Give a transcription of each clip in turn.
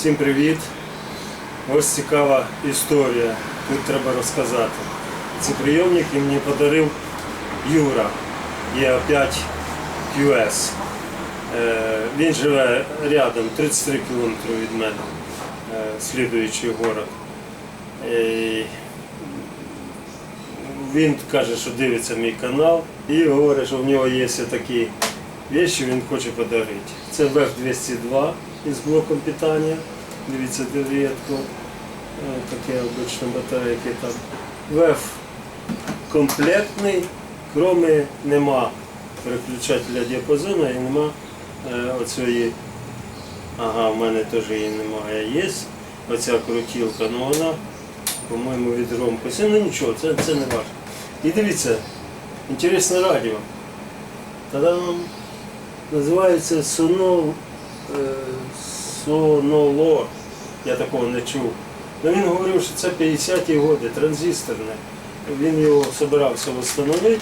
Всім привіт! Ось цікава історія. Тут треба розказати. Це прийомник мені подарив Юра Є5 QS. Е, Він живе рядом, 33 кілометри від мене, е, слідуючий город. Е, Він каже, що дивиться мій канал і говорить, що в нього є такі речі, він хоче подарити. Це ВФ-202 із блоком питання. Дивіться, дев'ятку. Е, Таке обичне батарейки там. ВФ комплектний, кроме нема переключателя діапазону і нема е, оцієї. Ага, в мене теж її немає. Є оця крутілка, ну вона, по-моєму, від громкості. Ну нічого, це, це не важливо. І дивіться, інтересне радіо. Та-дам! Називається Соно, е, Сонолор. Я такого не чув. Ну, він говорив, що це 50-ті роки, транзисторне. Він його збирався встановити.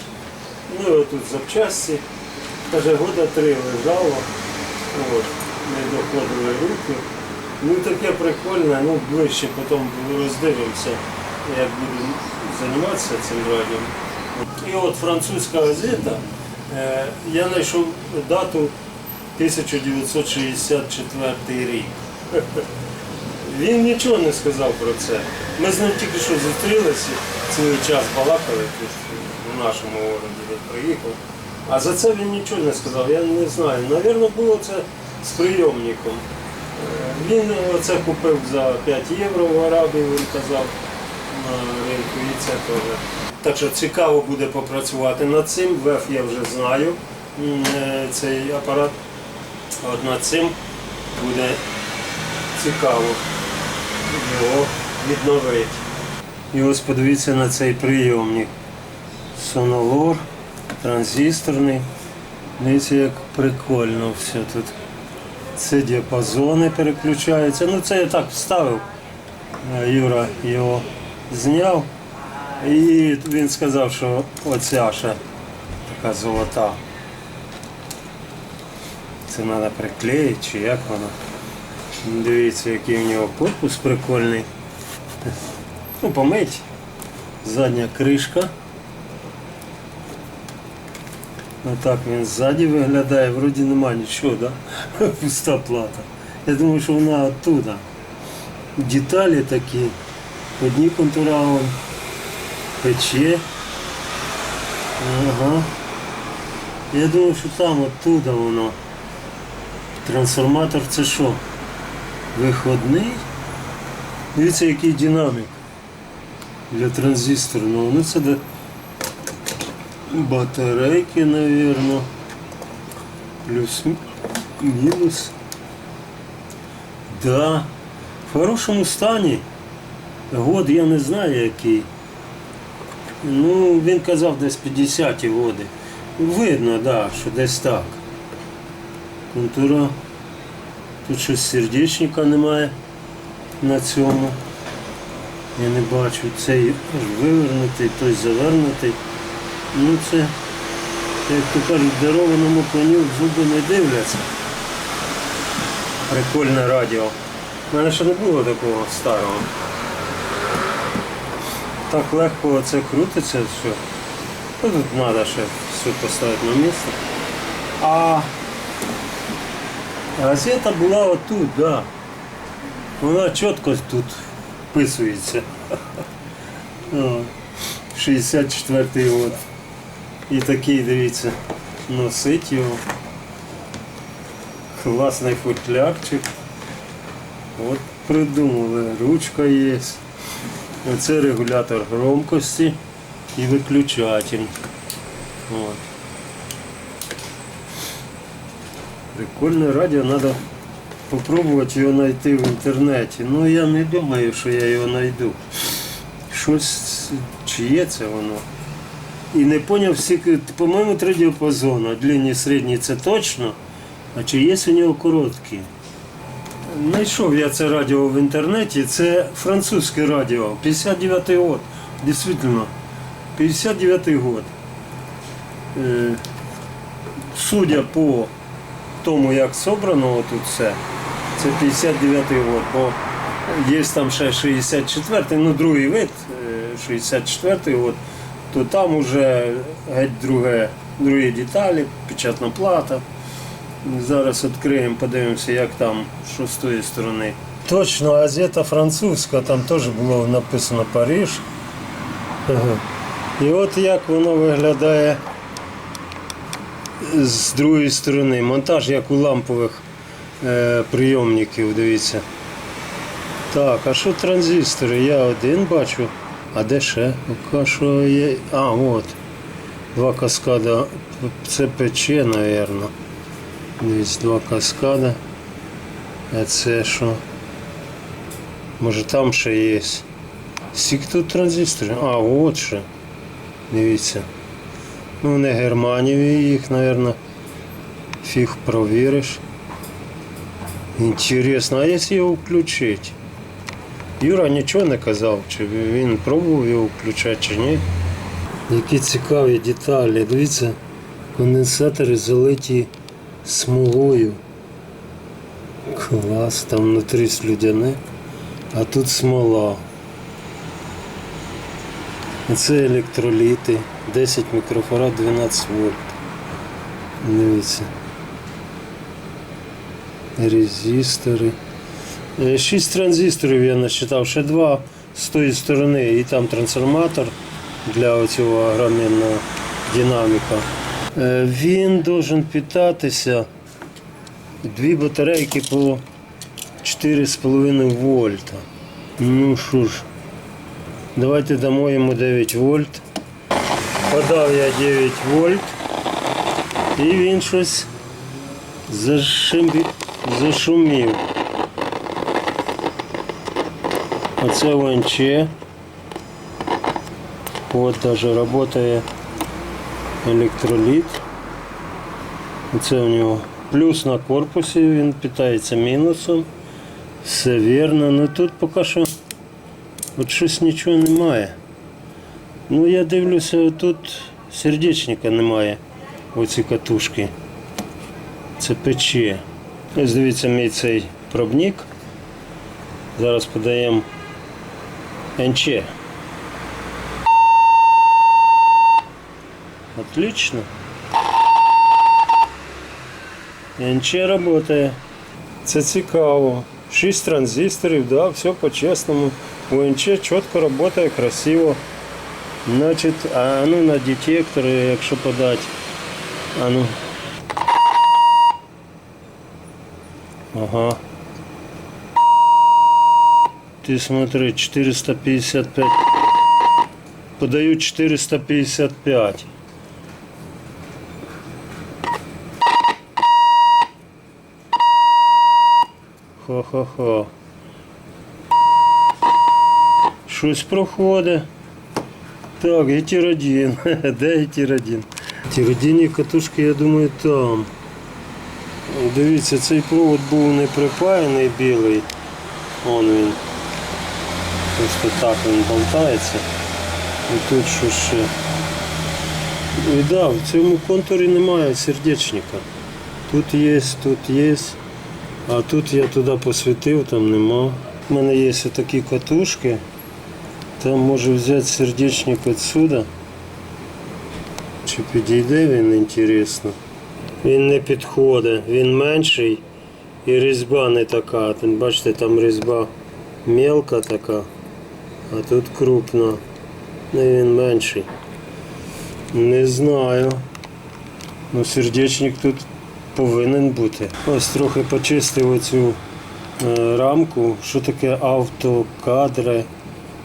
Ну, і тут запчасті. Каже, года три лежало. От, не доходили руки. Ну таке прикольне, ну ближче потім роздивимося, як буду займатися цим радіо. І от французька газета, е, я знайшов дату 1964 рік. Він нічого не сказав про це. Ми з ним тільки що зустрілися, цілий час балакали в нашому городі, він приїхав. А за це він нічого не сказав, я не знаю. Навірно, було це з прийомником. Він оце купив за 5 євро в Арабії, він казав на ринку, і це теж. Так що цікаво буде попрацювати над цим. ВЕФ я вже знаю е, цей апарат. Над цим буде цікаво його відновити. І ось подивіться на цей прийомник. Сонолор, транзисторний. Дивіться, як прикольно все тут. Це діапазони переключаються. Ну це я так вставив. Е, Юра його зняв. І він сказав, що оця ще така золота. Це треба приклеїти чи як воно. Дивіться, який в нього корпус прикольний. Ну, помить. Задня кришка. Отак він ззаді виглядає, вроді нема нічого, да? Пуста плата. Я думаю, що вона оттуда. Деталі такі. Одні контура вон пече. Ага. Я думаю, що там оттуда воно. Трансформатор це що? Виходний? Дивіться, який динамік для транзисторного. Ну це де батарейки, наверное. Плюс-мінус. Да. В хорошому стані. Год я не знаю який. Ну, він казав десь 50-ті годи. Видно, да, що десь так. Контура. Тут щось сердечника немає на цьому. Я не бачу. Цей вивернутий, той завернутий. Ну це, як то кажуть, дарованому коню зуби не дивляться. Прикольне радіо. У мене ще не було такого старого. Так легко це крутиться, ну, тут треба ще все поставити на місце. А газета була отут, да. Вона чітко тут вписується. 64-й год. І такий, дивіться, носить його. Класний футлярчик. От придумали, ручка є. Оце регулятор громкості і виключатель. От. Прикольне радіо, треба спробувати його знайти в інтернеті. Ну я не думаю, що я його знайду. Щось чиє це воно. І не поняв всі, по-моєму, три діапазони. Длинні, середні це точно. А чи є у нього короткі? Знайшов я це радіо в інтернеті, це французьке радіо, 59-й год. Дійсно, 59-й год. Е, Судя по тому, як собрано тут все, Це 59-й год, бо є там ще 64-й, ну другий вид, е, 64-й год, то там уже геть друге, другі деталі, печатна плата. Зараз відкриємо, подивимося, як там, що з тої сторони. Точно, газета французька, там теж було написано Париж. І от як воно виглядає з другої сторони. Монтаж як у лампових е, прийомників, дивіться. Так, а що транзистори? Я один бачу. А де ще? Поки що є. А, от. Два каскада. Це пече, мабуть. Десь два каскада. А це що? Може там ще є. Скільки тут транзисторів? А, от ще. Дивіться. Ну, не Германіві їх, мабуть, фіг провіриш. Інтересно, а якщо його включити? Юра нічого не казав, чи він пробував його включати, чи ні. Які цікаві деталі. Дивіться, конденсатори залиті смолою. Клас, там внутрі слюдяне, а тут смола. Це електроліти, 10 мікрофарад, 12 вольт. Дивіться. Резистори. 6 транзисторів я насчитав, ще два з тої сторони, і там трансформатор для цього огроменного динаміка. Е, Він должен питатися дві батарейки по 4,5 вольта. Ну що ж, давайте дамо йому 9 вольт. Подав я 9 вольт. І він щось зашим- зашумів. Оце ВНЧ. От даже работає електроліт. Оце у нього плюс на корпусі, він питається мінусом. Все вірно. Ну тут поки що от щось нічого немає. Ну я дивлюся, тут сердечника немає. Оці катушки. Це пече. Ось дивіться мій цей пробник. Зараз подаємо НЧ. Отлично. НЧ працює. Це цікаво. Шість транзисторів, да, все по-чесному. УНЧ чітко працює, красиво. Значить, а ну на детектори, якщо подати. А ну. Ага. Ты смотри, 455. Подаю 455. Хо-хо-хо. Щось проходить. Так, тір-1. Де і тір-1? Тір-1 катушки, я думаю, там. Дивіться, цей провод був не припаяний білий. Вон він. Просто так він болтається. І тут що ще. І да, в цьому контурі немає сердечника. Тут є, тут є. А тут я туди посвітив, там нема. У мене є такі катушки. Там можу взяти сердечник відсюди. Чи підійде він інтересно. Він не підходить, він менший і різьба не така. Там, бачите, там різьба мелка така, а тут крупна. Ну, і він менший. Не знаю. Ну, сердечник тут повинен бути. Ось трохи почистив оцю е, рамку. Що таке автокадри?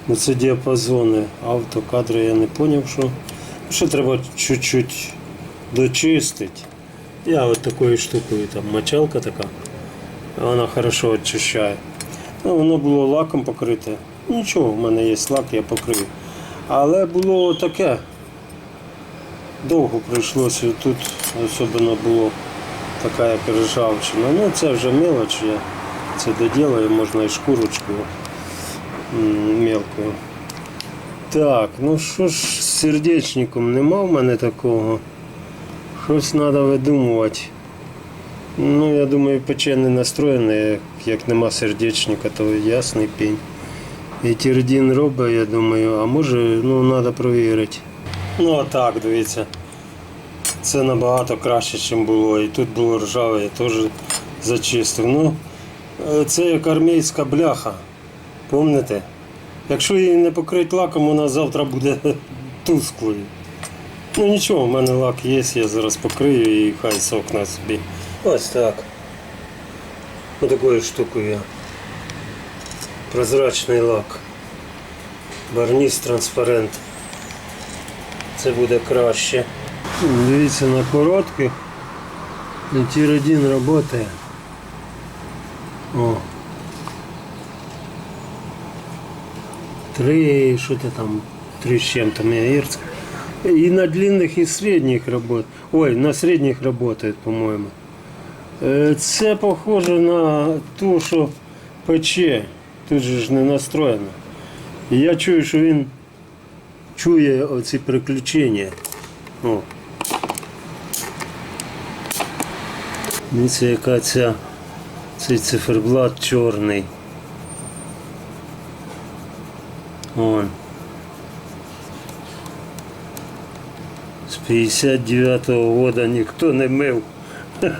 Ну, це діапазони. Автокадри я не зрозумів, що. Що треба чуть-чуть дочистити. Я от такою штукою, там мочалка така, вона хорошо очищає. Ну, воно було лаком покрите. Нічого, в мене є лак, я покрив. Але було таке. Довго прийшлося, тут особливо було така як ржавчина. Ну це вже мелоч, я це доділаю, можна і шкурочкою м, мелкою. Так, ну що ж з сердечником нема в мене такого. Щось треба видумувати. Ну, я думаю, ПЧ не настроєний, як, нема сердечника, то ясний пень. І тірдін робить, я думаю, а може, ну, треба провірити. Ну, а так, дивіться. Це набагато краще, ніж було. І тут було ржаве, я теж зачистив. Ну, е, це як армійська бляха. Помните? Якщо її не покрити лаком, вона завтра буде тусклою. Ну нічого, в мене лак є, я зараз покрию і хай сохне собі. Ось так. Ось такою штукою. я. Прозрачний лак. Барніс транспарент. Це буде краще. Дивіться на коротких. Тір 1 працює. О. Три, что то там, три с чем-то мегагерц. И на длинных и средних работает. Ой, на средних работает, по-моему. Е, Це похоже на ту, що пече. Тут же ж не настроєно. Я чую, що він чує оці приключення. О. Дивіться, яка ця цей циферблат чорний. Вон. С 59-го года ніхто не мив.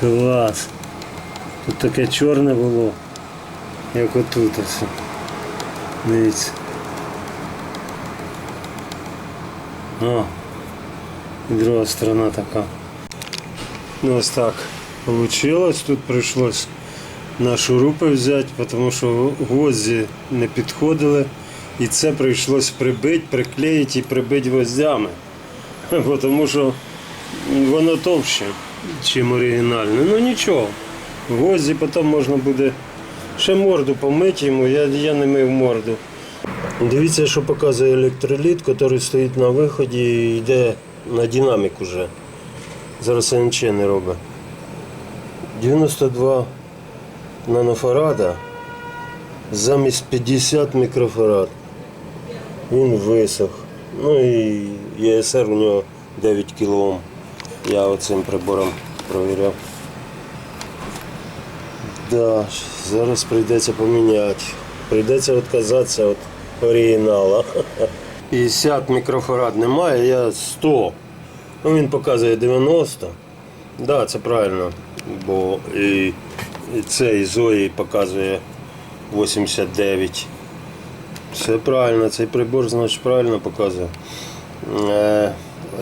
Клас. Тут таке чорне було, як отут ось. Дивіться. О, і друга сторона така. Ну ось так получилось. Тут прийшлось На шурупи взяти, тому що гвозді не підходили. І це прийшлось прибити, приклеїти і прибити гвоздями. Тому що воно товще, чим оригінальне. Ну нічого. Гвозді потім можна буде ще морду помити йому, я, я не мив морду. Дивіться, що показує електроліт, який стоїть на виході і йде на динамік уже. Зараз НЧ не робить. 92 нанофарада замість 50 мікрофарад. Він висох. Ну і ЄСР у нього 9 кОм. Я оцим прибором провіряв. Да, зараз прийдеться поміняти. Прийдеться відказатися від оригінала. 50 мікрофарад немає, я 100. Ну, він показує 90. Так, да, це правильно. Бо і, цей Зої показує 89. Все правильно, цей прибор, значить, правильно показує. Е,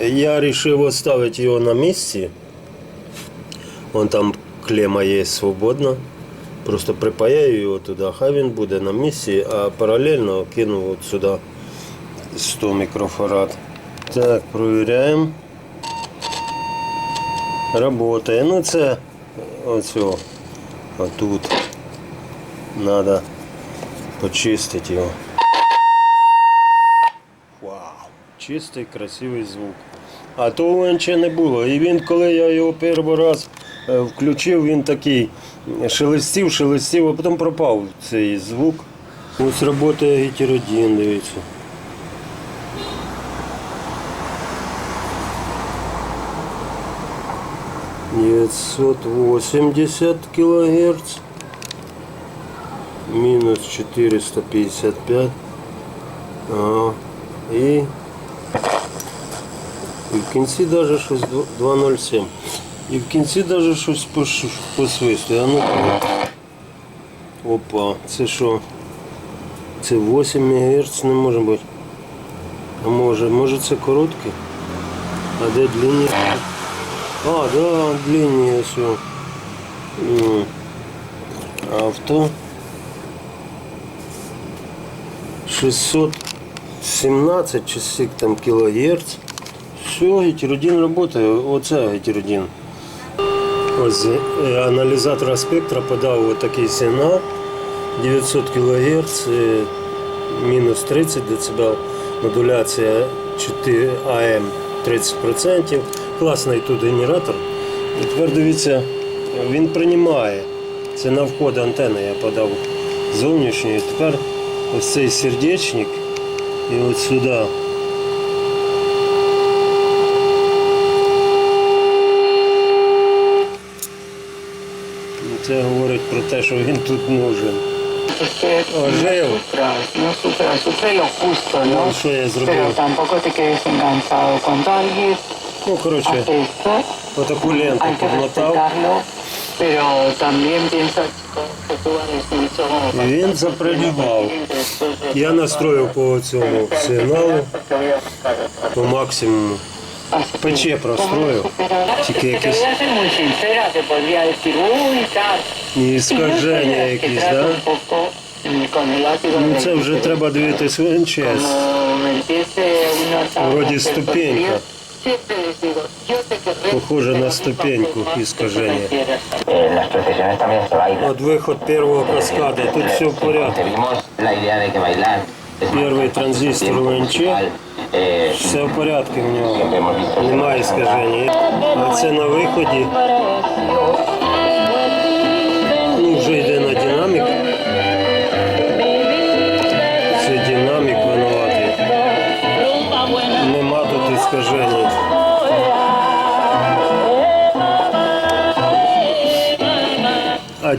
я вирішив оставити його на місці. Вон там клема є свободна. Просто припаяю його туди, хай він буде на місці, а паралельно кину от сюди 100 мікрофарад. Так, провіряємо. Работає. Ну це оцього. Отут. Надо почистити його. Вау! Чистий, красивий звук. А то у НЧ не було. І він, коли я його перший раз е, включив, він такий шелестів, шелестів, а потім пропав цей звук. Ось працює гетеродін, дивіться. Девятьсот восемьдесят килогерц минус 455 а, і, і в кінці даже щось 207 і в кінці даже щось. А ну опа, це що? Це 8 МГц не може бути. А може, може це коротке? А де длинні? А, да, длинні все. Авто. 617 чи скільки там кілогерц. Все, гетеродин працює. Оце гетеродин. Ось е, аналізатора спектра подав отакий сигнал. 900 кГц, мінус 30 дБ, модуляція 4 АМ 30% класний тут генератор. І тепер дивіться, він приймає. Це навход антенна я подав зовнішню. Тепер ось цей сердечник і от сюди. Ну, це говорить про те, що він тут нужен. Ожив. Ну, що я зробив? Ну, hace esto, отаку ленту mucho І він запрацював. Я настроїв по цьому сигналу по максимуму. Пече прострою. Тільки якісь і скаження якісь, да? mm, Ну це вже треба дивитись в НЧС. Вроді ступенька. Похоже на ступеньку искажения. que tú quieras. En las procesiones también se baila. От виход першого каскада, тут все в más Первый транзистор eh, Все в порядку в нього. Немає la скажень. А це на виході.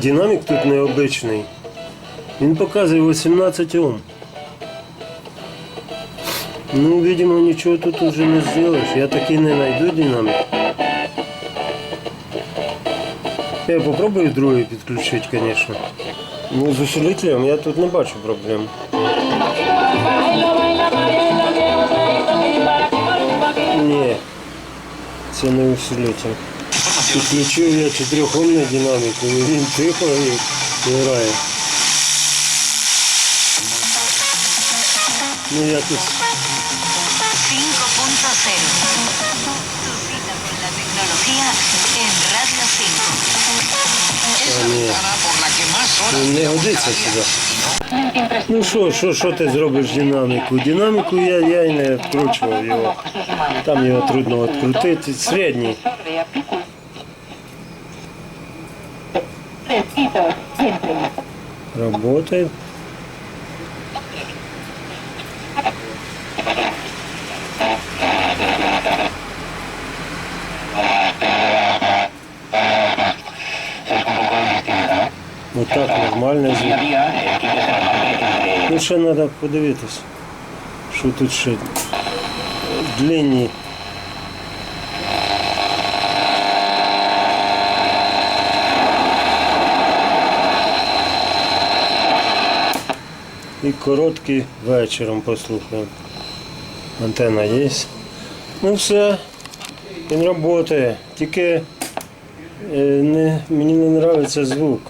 динамік тут необичний. Він показує 18 Ом. Ну, видимо, нічого тут уже не зробиш. Я таки не знайду динамік. Я попробую другий підключити, звісно. Ну, з усилителем я тут не бачу проблем. Ні, це не усилитель. Підключив я чотирьохомний динамік, і він тихо і грає. Ну якось 5.0. Tu cita con la tecnología en Radio 5. Esa Ні. ventana por la que más horas Ну, не годиться сюди. Ну що, що, що ти зробиш динаміку? Динаміку я, я й не відкручував його. Там його трудно відкрутити. Середній. Работает. Ну так, нормально звук. Ну ще треба подивитись. Що тут ще длинні. І короткі вечором послухаємо. Антенна є. Ну все, він працює. Тільки е, не, мені не подобається звук.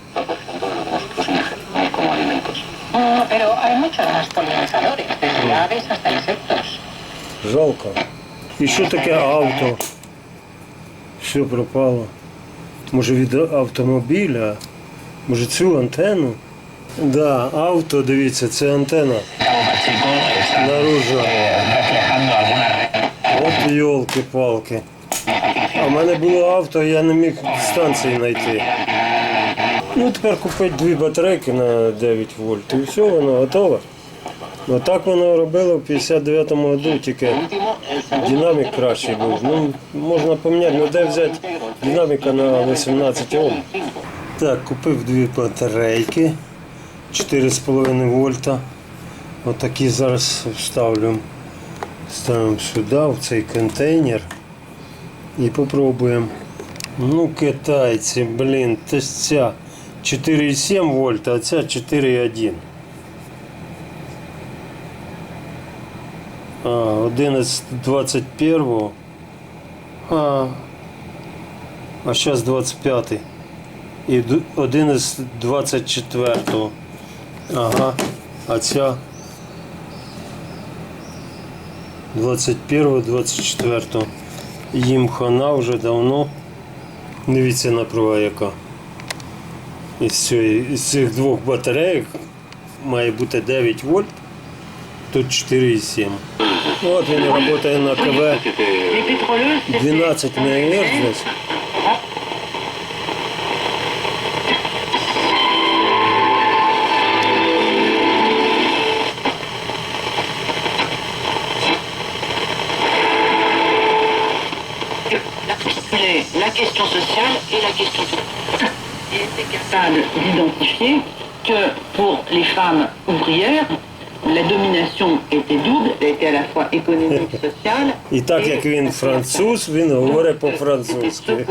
Insectos. Жалко. І що таке авто? Що пропало? Може від автомобіля? Може цю антенну? Да, авто, дивіться, це антенна. Red. От йолки-палки. А в мене було авто, я не міг станції знайти. Ну, тепер купити дві батарейки на 9 вольт і все, воно готове. Отак воно робило в 59-му году, тільки динамік кращий був. Ну, можна поміняти, ну де взяти динаміка на 18 Ом. Так, купив дві батарейки 4,5 вольта. Отакі зараз вставлю. Ставимо сюди, в цей контейнер. І попробуємо. Ну, китайці, блін, то ця 4,7 вольта, а ця 4,1. А, 11.21. А, а зараз 25. І 11.24. Ага. А ця 21-24. Їм хана вже давно. Дивіться напруга яка. Із, цієї, із цих двох батареїк має бути 9 вольт, тут 4,7. От він працює на КВ 12 МГц La, question la question capable d'identifier que pour les femmes ouvrières, la domination était double, elle était à la fois économique, sociale. І так як він француз, він говорить по-французьки.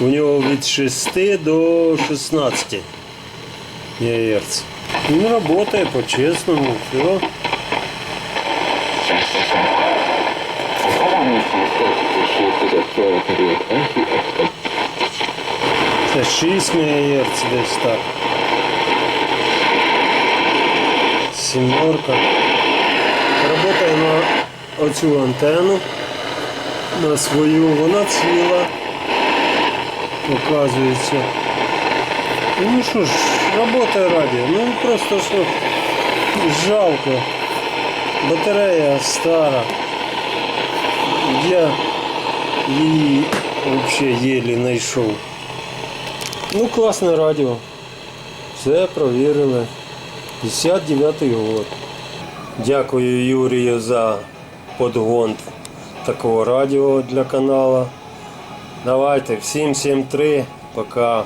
У нього від 6 до 16 ГГц. Він працює по-чесному, все. Це 6 МГц десь так. Сімерка. Работає на оцю антенну, на свою, вона ціла, оказується. Ну що ж, работає радіо. Ну просто що жалко. Батарея стара. Я її взагалі єлі знайшов. Ну, класне радіо. Все провірили. 59-й год. Дякую Юрію за подгон такого радіо для каналу. Давайте, всім 7-3, пока.